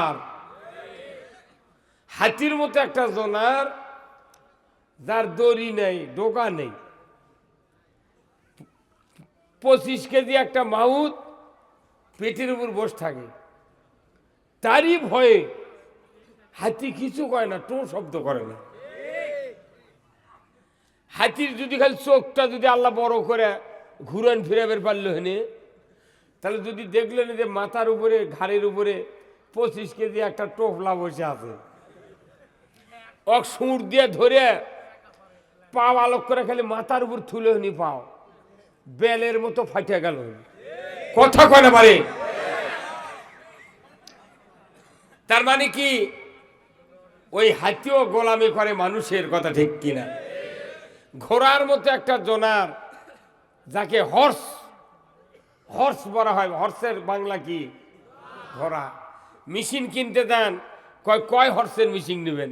আর। হাতির মতো একটা জোনার, যার দড়ি নেই ডোকা নেই। পঁচিশ কেজি একটা মাউত পেটের উপর বসে থাকে। তারই ভয়ে হাতি কিছু কয় না, টো শব্দ করে না। হাতির যদি খালি চোখটা যদি আল্লাহ বড় করে, ঘুরান ফিরাবের পারল হেনে, তাহলে যদি দেখলেন যে মাথার উপরে, ঘাড়ের উপরে পঁচিশ কেজি একটা টোপলা বসে আছে। অক সুর দিয়ে ধরে পাও আলোক করে খালি মাথার উপর তুলে নি পাও। বেলের মতো ফাটে গেল। কথা কয় না পারে তার মানে কি? ওই হাতিও গোলামি করে মানুষের কথা ঠিক কিনা? ঘোড়ার মতো একটা জোনার, যাকে হর্স হর্স বলা হয়। হর্সের বাংলা কি? ঘোড়া। মেশিন কিনতে দেন। কয় কয় হর্সের মেশিন নেবেন?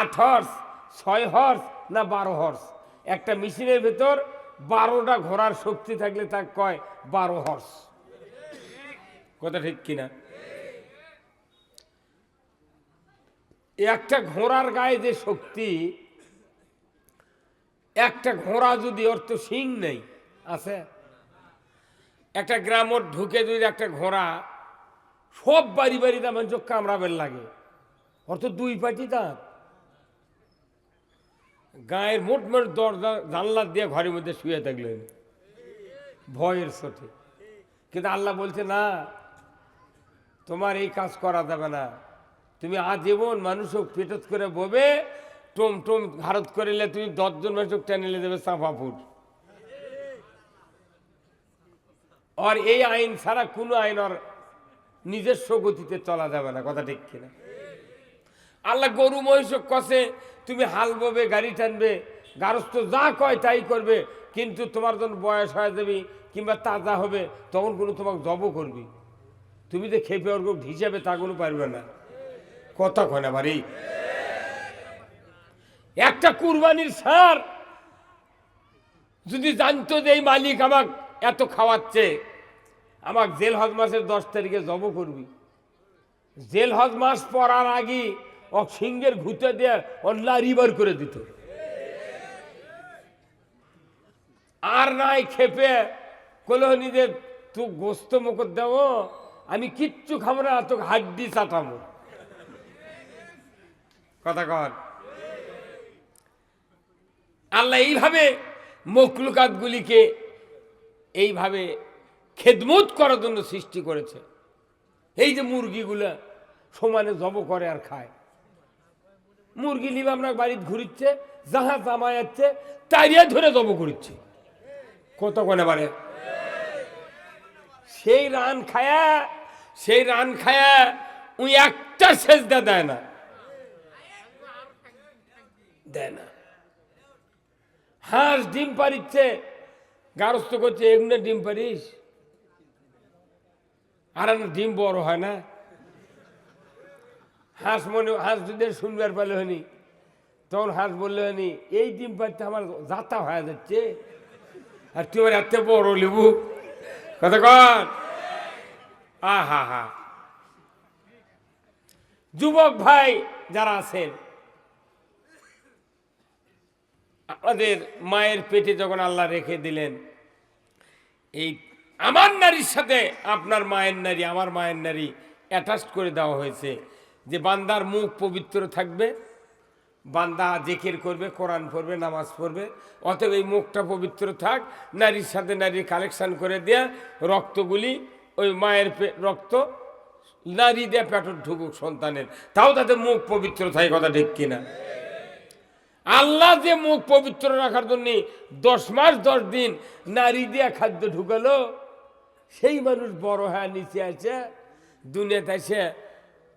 আট হর্স, ছয় হর্স না বারো হর্স? একটা মেশিনের ভেতর বারোটা ঘোড়ার শক্তি থাকলে তা কয়, বারো হর্স। কথা ঠিক কিনা? একটা ঘোড়ার গায়ে যে শক্তি, একটা ঘোড়া যদি ওর তো শিং নেই, আছে? একটা গ্রামর ঢুকে যদি একটা ঘোড়া সব বাড়ি বাড়ি দাম চোখ কামড়াবেন লাগে। তো দুই পাটি দাঁত। গায়ের মোট মোট দরজা, জানলা দিয়ে ঘরের মধ্যে শুয়ে থাকলেন। ভয়ের সাথে। কিন্তু আল্লাহ বলছে, না, তোমার এই কাজ করা যাবে না। তুমি আজীবন মানুষও পেটত করে ববে, টম টম ভারত করিলে তুমি দশজন মানুষক টেনেলে দেবে চাপা ফুট। আর এই আইন ছাড়া কোনো আইন আর নিজস্ব গতিতে চলা যাবে না, কথা ঠিক কিনা? আল্লাহ গরু মহিষক কষে, তুমি হাল ববে, গাড়ি টানবে, গারস্থ যা কয় তাই করবে, কিন্তু তোমার যখন বয়স হয়ে যাবে কিংবা তাজা হবে, তখন কোনো তোমাকে জব করবি। তুমি যে খেপে ওর হিসাবে তা কোনো পারবে না। কথা কয় না বাড়ি। একটা কুরবানির সার যদি জানতো যে এই মালিক আমাক এত খাওয়াচ্ছে আমাক জেল হজ মাসের দশ তারিখে জব করবি। জেল হজ মাস পড়ার আগে ও সিংহের ঘুতে দিয়ে অল্লা রিবার করে দিত। আর নাই খেপে কলো নিজের তু গোস্ত মুখর দেব আমি কিচ্ছু খাব না, তোকে হাড্ডি চাটাবো। কথা কর আল্লাহ এইভাবে মকলুকাতগুলিকে এইভাবে খেদমত করার জন্য সৃষ্টি করেছে। এই যে মুরগিগুলা সমানে জব করে আর খায়। মুরগি লিব আমরা বাড়িতে ঘুরিচ্ছে, যাহা জামা যাচ্ছে তাইরিয়া ধরে জব করিচ্ছে। কত কোনে বারে সেই রান খায়া, সেই রান খায়া উই একটা সেজদা দেয় না। দেয় না। হাঁস ডিম পারিচ্ছে গারস্থ করছে, এগুলো ডিম পারিস আর ডিম বড় হয় না? হাঁস মনে, হাঁস যদি শুনবার পেলে হয়নি, তখন হাঁস বললে হয়নি, এই ডিম পারতে আমার যাতা হয়ে যাচ্ছে। আর তুই এত বড় লিবু। কথা কর আ হা হা। যুবক ভাই যারা আছেন, আমাদের মায়ের পেটে যখন আল্লাহ রেখে দিলেন, এই আমার নারীর সাথে আপনার মায়ের নারী, আমার মায়ের নারী অ্যাটাচ করে দেওয়া হয়েছে যে বান্দার মুখ পবিত্র থাকবে, বান্দা জেকের করবে, কোরআন পড়বে, নামাজ পড়বে, অতএব এই মুখটা পবিত্র থাক, নারীর সাথে নারীর কালেকশান করে দেয়া, রক্তগুলি ওই মায়ের রক্ত নারী দেয়া পেটর ঢুকুক সন্তানের। তাও তাদের মুখ পবিত্র থাকে, কথা ঠিক কিনা? আল্লাহ যে মুখ পবিত্র রাখার জন্য দশ মাস দশ দিন নারী দিয়া খাদ্য ঢুকালো সেই মানুষ বড় হ্যাঁ নিচে আছে দুনিয়াতে আছে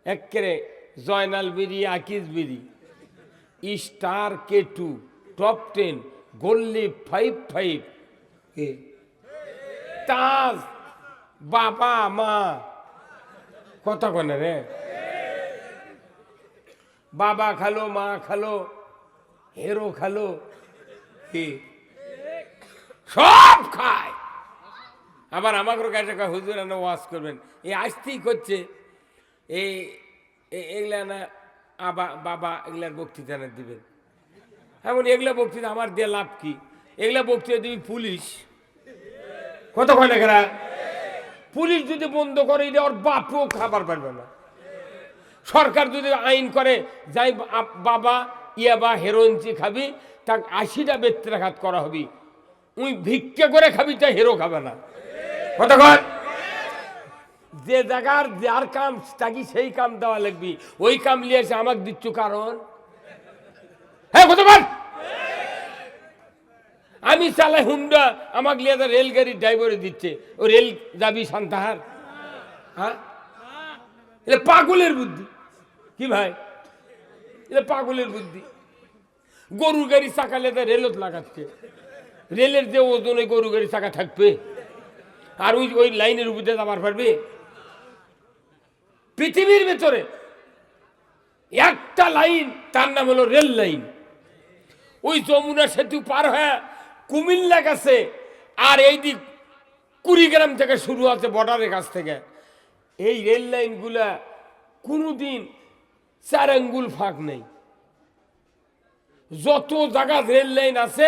একেরে Joynal bidi Akij bidi. Star K two top ten গোল্লি five five. কে? তাজ বাবা মা। কথা কনে রে? বাবা খালো মা খালো হেরো খালো। কি? সব খায়। আবার আমাকে কাছে হুজুর এনে ওয়াজ করবেন। এই আসতেই করছে এই এগুলা না আবা, বাবা এগুলার বক্তৃতা না দিবেন। এমন এগুলা বক্তৃতা আমার দিয়ে লাভ কি? এগুলা বক্তৃতা দিবি পুলিশ। কত কয় না কেনা পুলিশ যদি বন্ধ করে, এটা ওর বাপও খাবার পারবে না। সরকার যদি আইন করে, যাই বাবা, ইয়া বা হেরোইনচি খাবি, তাক আশিটা বেত্রাঘাত করা হবি। উই ভিক্ষে করে খাবি, তা হেরো খাবে না। যে জায়গার যার কাম তাকে সেই কাম দেওয়া লাগবি। ওই কাম লিয়ে এসে আমাকে দিচ্ছ কারণ? হ্যাঁ আমি চালাই হুন্ডা আমাকে লিয়ে রেলগাড়ির ড্রাইভারে দিচ্ছে। ও রেল যাবি সান্তাহার? হ্যাঁ? এটা পাগলের বুদ্ধি। কি ভাই? এটা পাগলের বুদ্ধি। গরুর গাড়ি চাকা লেদা রেলত লাগাচ্ছে। রেলের যে ওজনে গরু গাড়ি চাকা থাকবে। আর ওই ওই লাইনের উপর যাবার পারবে? পৃথিবীর ভেতরে একটা লাইন, তার নাম হলো রেল লাইন। ওই যমুনা সেতু পার হয়ে কুমিল্লা গেছে, আর এই দিক কুড়িগ্রাম থেকে শুরু আছে বর্ডারের কাছ থেকে। এই রেল লাইনগুলা কোনোদিন চার আঙ্গুল ফাঁক নেই। যত জায়গা রেল লাইন আছে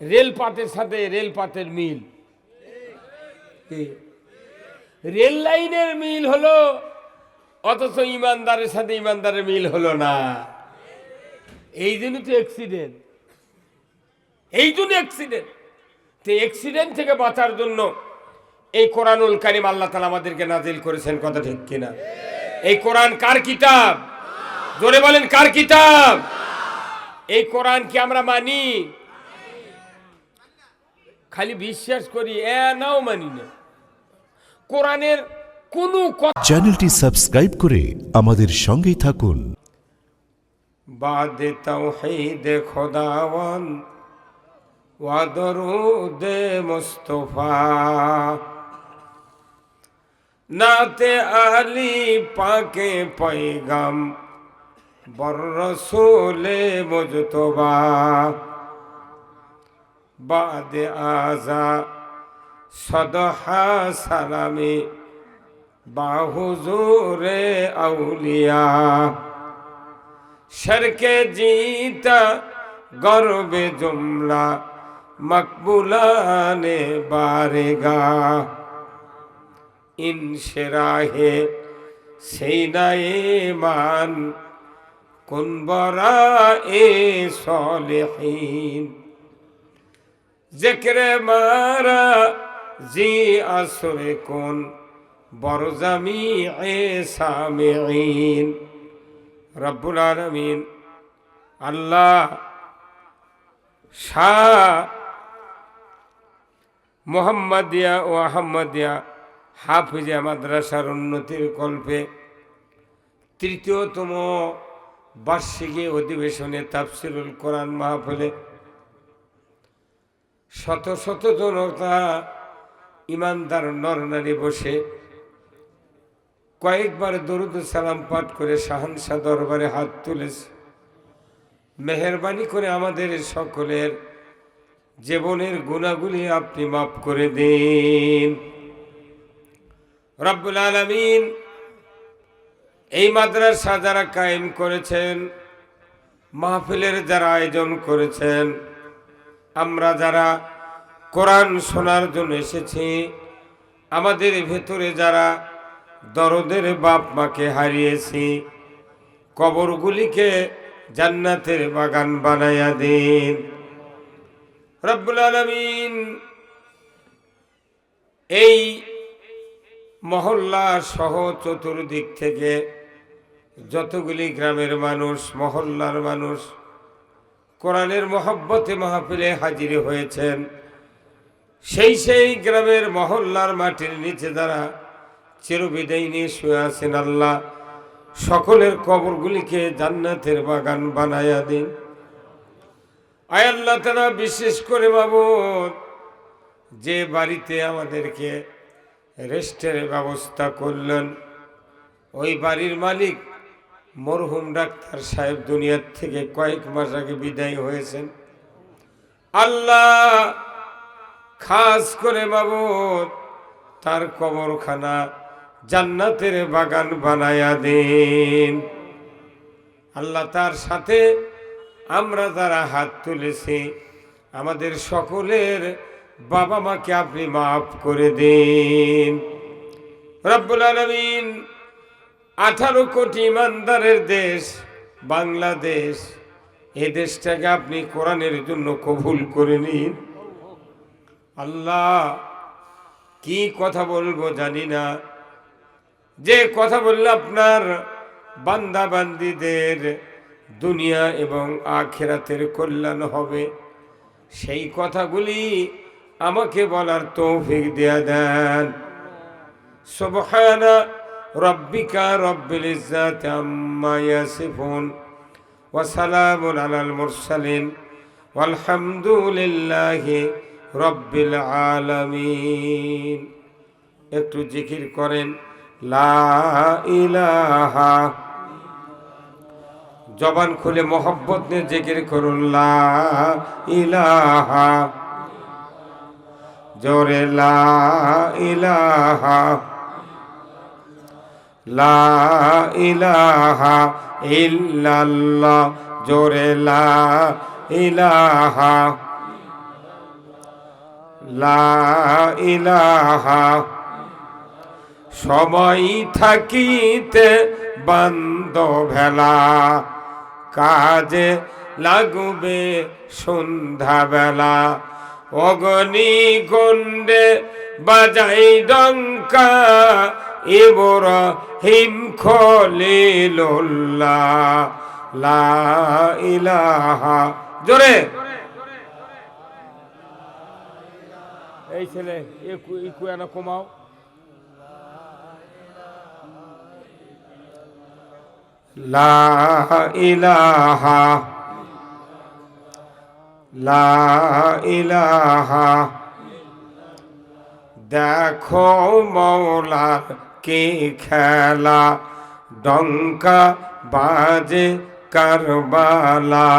রেলপাতের সাথে রেলপাতের মিল? রেল লাইনের মিল হলো, অথচ ইমানদারের সাথে ইমানদারের মিল হলো না। এই জন্য তো অ্যাক্সিডেন্ট এই জন্য অ্যাক্সিডেন্ট তো অ্যাক্সিডেন্ট থেকে বাঁচার জন্য এই কোরআনুল কারিম আল্লাহ তালা আমাদেরকে নাজিল করেছেন, কথা ঠিক কিনা? এই কোরআন কার কিতাব? জোরে বলেন, কার কিতাব? এই কোরআন কি আমরা মানি? খালি বিশ্বাস করি, এ নাও মানি না। কোরআনের কোন চ্যানেলটি সাবস্ক্রাইব করে আমাদের সঙ্গেই থাকুন। বাদে তাওহীদে খোদাওয়ান ওয়া দরুদে মুস্তাফা। নাতে আলি পাকে পয়গাম বর রসুলে মুজতবা। বাদে আজা সদহা সালামি, বাহুজুরে আউলিয়া। শরকে জিতা গর্বে জুমলা, মকবুলানে বারেগা। ইনসেরাহে সেইনায়ে মান কুনবরা এ সলেহীন। জেকরে মারা যে আসরে কোন? বরজামি এ সামিন রব্বুল আলমিন আল্লাহ শাহ মোহাম্মদিয়া ও আহম্মদিয়া হাফিজা মাদ্রাসার উন্নতির কল্পে তৃতীয়তম বার্ষিকী অধিবেশনে তাফসিরুল কোরআন মাহফিলে শত শত জনতা ইমানদার নরনারী বসে কয়েকবার দরুদ সালাম পাঠ করে শাহানশাহ দরবারে হাত তুলেছে। মেহরবানি করে আমাদের সকলের জীবনের গুণাগুলি আপনি মাফ করে দিন। রব্বুল আলমিন এই মাদ্রাসা যারা কায়েম করেছেন, মাহফিলের যারা আয়োজন করেছেন, আমরা যারা কোরআন শোনার জন্য এসেছি। আমাদের ভেতরে যারা দরদের বাপ মাকে হারিয়েছি, কবরগুলিকে জান্নাতের বাগান বানাইয়া দিন। রব্বুল আলমিন এই মহল্লা সহ চতুর্দিক থেকে যতগুলি গ্রামের মানুষ, মহল্লার মানুষ কোরআনের মহব্বতে মাহফিলে হাজির হয়েছেন। সেই সেই গ্রামের মহল্লার মাটির নিচে দ্বারা চিরবিদায় নিয়ে শুয়ে আছেন আল্লাহ, সকলের কবরগুলিকে জান্নাতের বাগান বানায়া দিন। আয় আল্লাহ তারা বিশেষ করে বাবদ যে বাড়িতে আমাদেরকে রেস্টের ব্যবস্থা করলেন, ওই বাড়ির মালিক মরহুম ডাক্তার সাহেব দুনিয়ার থেকে কয়েক মাস আগে বিদায় হয়েছেন। আল্লাহ খাস করে বাবদ তার কবরখানা জান্নাতের বাগান বানায়া দেন। আল্লাহ তার সাথে আমরা যারা হাত তুলেছি, আমাদের সকলের বাবা মাকে আপনি মাফ করে দিন। রব্বুল আলমিন আঠারো কোটি ইমানদারের দেশ, বাংলাদেশ, এ দেশটাকে আপনি কোরআনের জন্য কবুল করে নিন। আল্লাহ, কি কথা বলব জানি না। যে কথা বললে আপনার বান্দা বান্দিদের দুনিয়া এবং আখেরাতের কল্যাণ হবে, সেই কথাগুলি আমাকে বলার তৌফিক দেয়া দেন। সুবহানা রব্বিকা রব্বিল ইজ্জাতি আম্মা ইয়াসিফুন ওয়া সালামুন আলাল মুরসালিন। ওয়ালহামদুলিল্লাহি রব্বিল আলমিন। একটু জিকির করেন, লা ইলাহা। জবান খুলে মোহব্বত নিয়ে জিকির করুন, লা ইলাহা। জোরে লা ইলাহা। লা ইলাহা ইল্লাল্লাহ। জোরে লা ইলাহা। ইলাহা। সময় থাকিতে বন্ধ ভেলা। কাজে লাগবে সন্ধ্যাবেলা। অগনি গন্ডে বাজাই ডঙ্কা এবর হিম খলিল্লা লা ইলাহা। জোরে। এই ছেলে একু এনা কমাও। লা ইলাহা ইলাহা। দেখো মৌলার কি খেলা ডঙ্কা বাজে কারবালা।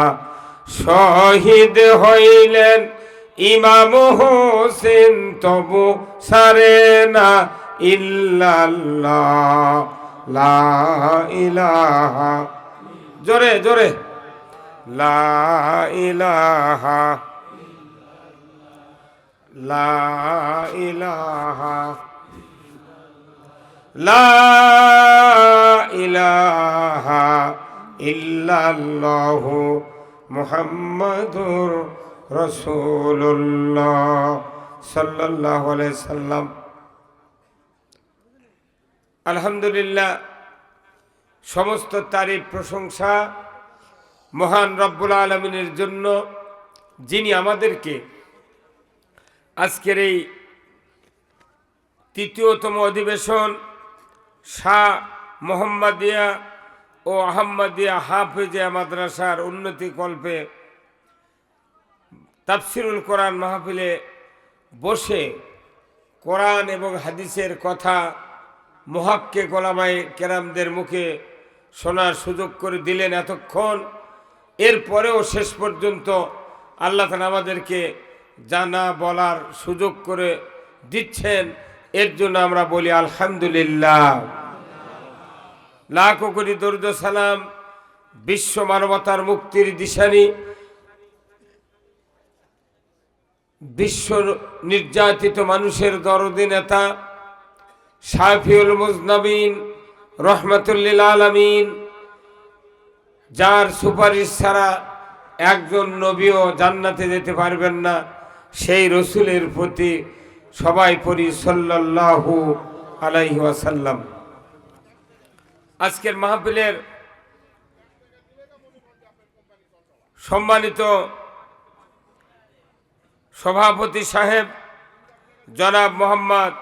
শহীদ হইলেন ইমাম হোসেন তবু সারে না ইল্লাল্লাহ, লা ইলাহা। জোরে জোরে। লা ইলাহা। লা ইলাহা। লা ইলাহা ইল্লাল্লাহু মুহাম্মাদুর রাসূলুল্লাহ সাল্লাল্লাহু আলাইহি সাল্লাম। আলহামদুলিল্লাহ, সমস্ত তারিফ, প্রশংসা মহান রব্বুল আলমিনের জন্য যিনি আমাদেরকে আজকের এই তৃতীয়তম অধিবেশন শাহ মোহাম্মদিয়া ও আহম্মদিয়া হাফেজিয়া মাদ্রাসার উন্নতি কল্পে তাফসিরুল কোরআন মাহফিলে বসে কোরআন এবং হাদিসের কথা মহাক্কে গোলামাই কেরামদের মুখে শোনার সুযোগ করে দিলেন এতক্ষণ। এরপরেও শেষ পর্যন্ত আল্লাহ তালা আমাদেরকে জানা, বলার সুযোগ করে দিচ্ছেন। এর জন্য আমরা বলি আলহামদুলিল্লাহ। লাখো কোটি দরুদ সালাম বিশ্ব মানবতার মুক্তির দিশানি বিশ্ব নির্যাতিত মানুষের দরদি নেতা শাফিউল মুজনবিন রহমতুল্লিল আলমিন, যার সুপারিশ ছাড়া একজন নবীও জান্নাতে যেতে পারবেন না, সেই রসুলের প্রতি সবাই পড়ি সাল্লাহু আলাইহি ওয়াসাল্লাম। আজকের মাহফিলের সম্মানিত সভাপতি সাহেব, জনাব মোহাম্মদ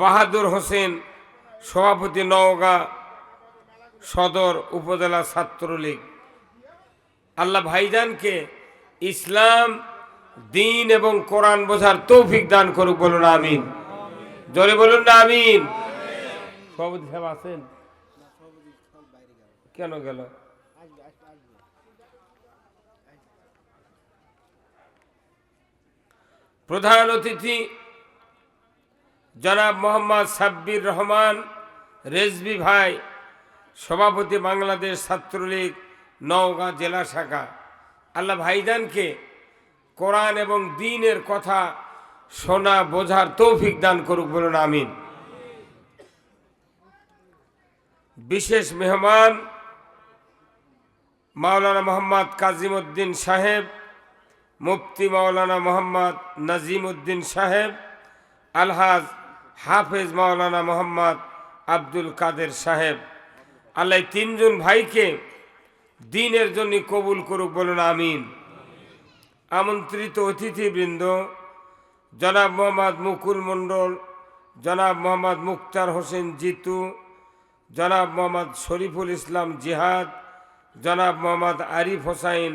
বাহাদুর হোসেন, সভাপতি নওগাঁ সদর উপজেলা ছাত্রলীগ। আল্লাহ ভাইজানকে ইসলাম, দিন এবং কোরআন বোঝার তৌফিক দান করুক, বলুন আমিন। জোরে বলুন না আমিন। সাহেব আছেন? কেন গেল? প্রধান অতিথি জনাব মোহাম্মদ সাব্বির রহমান, রেজবি ভাই, সভাপতি বাংলাদেশ ছাত্রলীগ, নওগাঁ জেলা শাখা। আল্লাহ ভাইজানকে কোরআন এবং দিনের কথা শোনা, বোঝার তৌফিক দান করুক বলুন, আমিন। বিশেষ মেহমান মাওলানা মোহাম্মদ কাজিম উদ্দিন সাহেব মুফতি মাওলানা মোহাম্মদ নাজিম উদ্দিন সাহেব, আলহাজ হাফেজ মাওলানা মোহাম্মদ আব্দুল কাদের সাহেব। আল্লাহ তিনজন ভাইকে দিনের জন্য কবুল করুক বলুন, আমিন। আমন্ত্রিত অতিথিবৃন্দ, জনাব মোহাম্মদ মুকুল মণ্ডল, জনাব মোহাম্মদ মুক্তার হোসেন জিতু, জনাব মোহাম্মদ শরীফুল ইসলাম জিহাদ, জনাব Mohammad Arif Hossain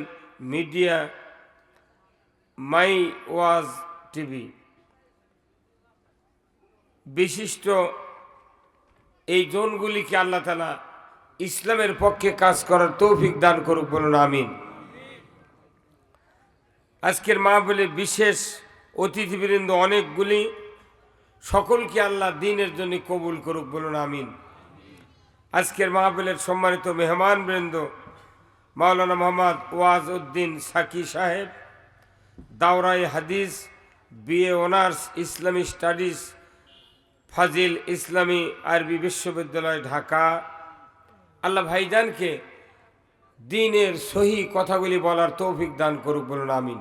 media my Waz TV. বিশিষ্ট এই জোনগুলিকে আল্লাহ তালা ইসলামের পক্ষে কাজ করার তৌফিক দান করুক বলুন, আমিন। আজকের মাহফিলে বিশেষ অতিথিবৃন্দ অনেকগুলি। সকলকে আল্লাহ দিনের জন্য কবুল করুক বলুন, আমিন। আজকের মাহফিলের সম্মানিত মেহমান বৃন্দ মাওলানা মোহাম্মদ ওয়াজ উদ্দিন সাকি সাহেব। দাওরাই হাদিস, বিএ অনার্স, ইসলামী স্টাডিজ, ফাজিল ইসলামী আরবি বিশ্ববিদ্যালয়, ঢাকা। আল্লাহ ভাইজানকে দিনের সহি কথাগুলি বলার তৌফিক দান করুক বলুন, আমিন।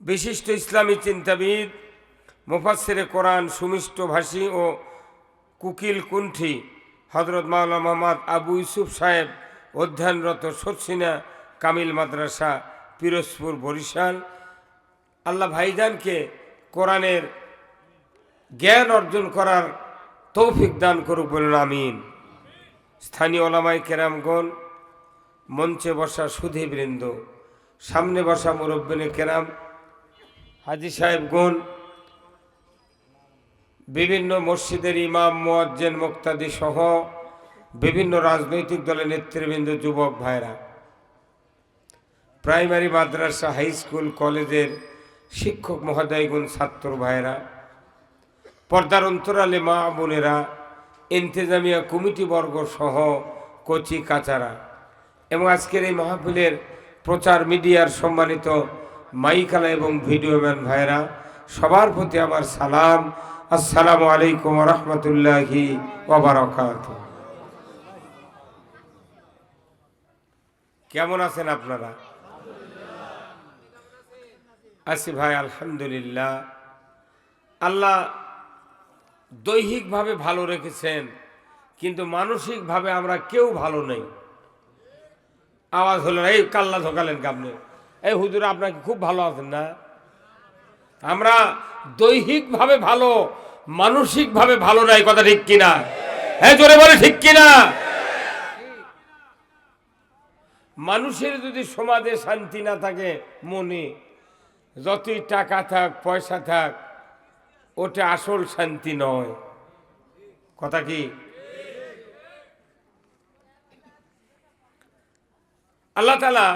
বিশিষ্ট ইসলামী চিন্তাবিদ মুফাসিরে কোরআন, সুমিষ্ট ভাষী ও কুকিল কুণ্ঠি হজরত মাওলা মোহাম্মদ আবু ইউসুফ সাহেব, অধ্যয়নরত সরসিনা কামিল মাদ্রাসা, পিরোজপুর, বরিশাল। আল্লাহ ভাইজানকে কোরআনের জ্ঞান অর্জন করার তৌফিক দান করুক বলুন, আমিন। স্থানীয় ওলামাই কেরামগণ, মঞ্চে বসা সুধীবৃন্দ, সামনে বসা মুরব্বিনে কেরাম, হাজি সাহেবগণ, বিভিন্ন মসজিদের ইমাম, মোয়াজ্জেন মুক্তাদি সহ বিভিন্ন রাজনৈতিক দলের নেতৃবৃন্দ, যুবক ভাইরা প্রাইমারি মাদ্রাসা, হাই স্কুল, কলেজের শিক্ষক মহোদয়গুণ, ছাত্র ভাইরা পর্দার অন্তরালে মা বোনেরা, ইন্তেজামিয়া কমিটি বর্গ সহ কচি কাচারা এবং আজকের এই মাহফিলের প্রচার মিডিয়ার সম্মানিত মাইকালা এবং ভিডিওম্যান ভাইরা সবার প্রতি আমার সালাম। আসসালামু আলাইকুম রহমতুল্লাহি কেমন আছেন আপনারা? আছি ভাই, আলহামদুলিল্লাহ। আল্লাহ দৈহিকভাবে ভালো রেখেছেন, কিন্তু মানসিকভাবে আমরা কেউ ভালো নেই। আওয়াজ হলো এই কাল্লা ঢোকালেন কামনে? এই হুজুর আপনাকে খুব ভালো আছেন না? আমরা দৈহিকভাবে ভালো, মানসিকভাবে ভালো নাই, কথা ঠিক কিনা? হ্যাঁ জোরে বলে ঠিক কিনা? মানুষের যদি সমাজে শান্তি না থাকে, মনে যতই টাকা থাক, পয়সা থাক, ওটা আসল শান্তি নয়। কথা কি? আল্লাহ তালা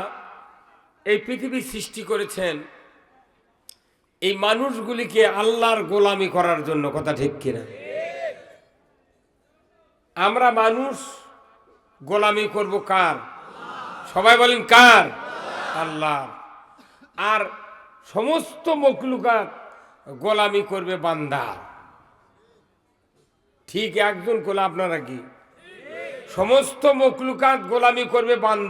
এই পৃথিবী সৃষ্টি করেছেন এই মানুষগুলিকে আল্লাহর গোলামি করার জন্য, কথা ঠিক কিনা? আমরা মানুষ গোলামি করব কার? সবাই বলেন কার? আল্লাহ আর সমস্ত মকলুকাত গোলামি করবে বান্দা। ঠিক একজন কোলা আপনারা কি? সমস্ত মকলুকাত গোলামি করবে বান্দা।